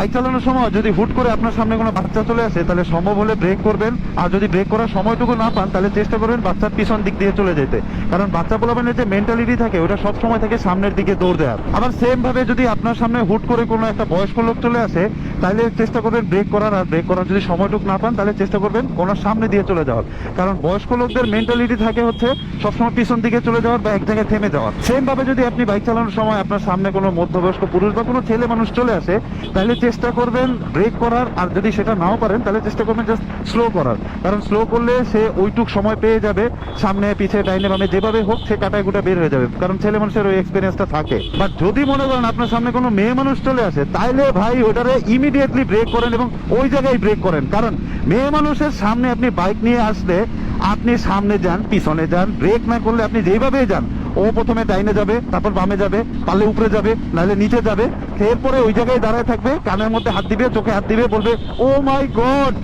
Bike চালানোর সময় যদি হুট করে আপনার সামনে কোনো বাচ্চা চলে আসে, তাহলে সম্ভব হলে ব্রেক করবেন। আর যদি ব্রেক করার সময়টুকু না পান, তাহলে চেষ্টা করবেন বাচ্চার পিছন দিক দিয়ে চলে যেতে। কারণ বাচ্চা পোলাপানের যে মেন্টালিটি থাকে, ওটা সব সময় থাকে সামনের দিকে দৌড় দেওয়ার। আবার সেম ভাবে যদি আপনার সামনে হুট করে কোনো একটা বয়স্ক লোক চলে আসে, তাহলে চেষ্টা করবেন ব্রেক করার। আর ব্রেক করার যদি সময়টুকু না পান, তাহলে চেষ্টা করবেন কোনো সামনে দিয়ে চলে যাওয়ার। কারণ বয়স্ক লোকদের মেন্টালিটি থাকে হচ্ছে, সবসময় পিছন দিকে চলে যাওয়ার বা এক জায়গায় থেমে যাওয়ার। সেম ভাবে যদি আপনি বাইক চালানোর সময় আপনার সামনে কোনো মধ্যবয়স্ক পুরুষ বা কোনো ছেলে মানুষ চলে আসে, তাহলে চেষ্টা করবেন ব্রেক করার, আর যদি সেটা নাও পারেন, তাহলে চেষ্টা করবেন জাস্ট স্লো করার। কারণ স্লো করলে সে ওইটুক সময় পেয়ে যাবে, সামনে পিছিয়ে ডাইনে, বামে, যেভাবে হোক, সে কাটায় গুটা বের হয়ে যাবে। কারণ ছেলে মানুষের ওই এক্সপিরিয়েন্সটা থাকে। বাট যদি মনে করেন আপনার সামনে কোনো মেয়ে মানুষ চলে আসে, তাইলে ভাই ওটারে ইমিডিয়েটলি ব্রেক করেন এবং ওই জায়গায় ব্রেক করেন। কারণ মেয়ে মানুষের সামনে আপনি বাইক নিয়ে আসলে, আপনি সামনে যান, পিছনে যান ব্রেক না করলে আপনি যেইভাবেই যান ও প্রথমে ডাইনে যাবে, তারপর বামে যাবে পারলে উপরে যাবে, নাহলে নিচে যাবে। এরপরে ওই জায়গায় দাঁড়ায় থাকবে, কানের মধ্যে হাত দিবে, চোখে হাত দিবে, বলবে ও মাই গড